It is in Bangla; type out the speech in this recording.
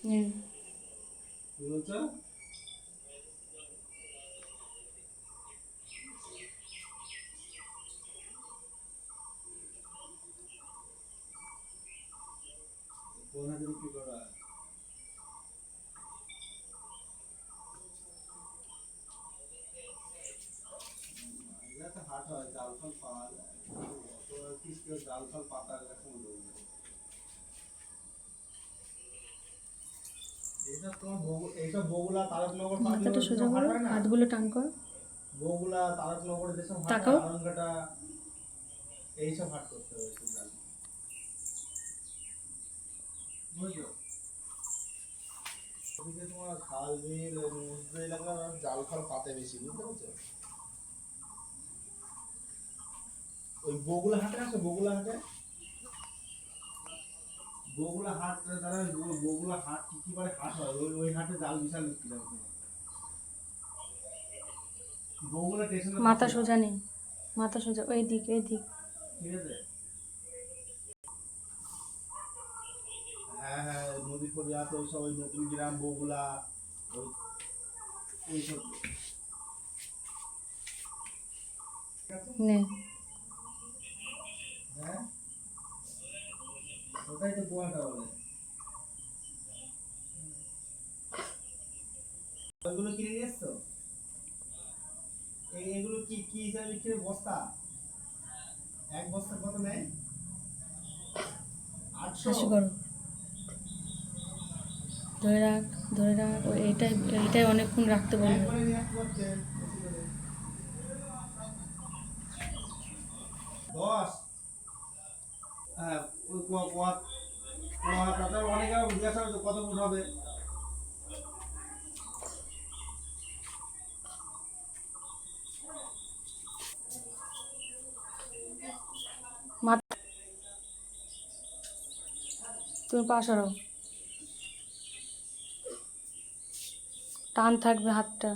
হুম। কি বলছো কোন হাতে বিক্রি করা এটা তো হাট হয় জাল ফল পাওয়া যায় অত আর কি কেউ জাল ফল পাতা মাথাটা সোজা করো হাতগুলো টান কর। বগুলা তারকনগরে যেসব হাট আরঙ্গাটা এইসব হাট করতে হবে একটু ওদিকে তোমার খাল বিল সমুদ্র এলাকার জাল ফাল পাতে বেশি বুঝতে পারছ? ওই বগুলা হাটে আছে বগুলা হাটে? বগুলা হাট তারা বগুলা হাট কি কি বারে হাট হয়? ওই ওই হাটে জাল বিশাল বিক্রি হয় বগুলা স্টেশনে মাথা সোজা নেই। মাথা সোজা ওই দিক এই দিক। ঠিক আছে? হ্যাঁ হ্যাঁ নদী ফরিয়া তো সব ওই নতুন গ্রাম বগুলা ওই এইসব ঠিক আছে? নে হ্যাঁ ওটাই তো কুয়াটা বলে? ওইগুলো কিনে নিয়ে এসছো? এগুলো কি কি হিসাবে বিক্রি বস্তা? এক বস্তা কত নেয়? আটশো? ধরে রাখ ধরে রাখ ওই এইটাই এইটাই অনেকক্ষণ রাখতে করে। দশ? হ্যাঁ তাতে অনেকে জিজ্ঞাসা কত ফুট হবে? তুমি পা টান থাকবে হাতটা।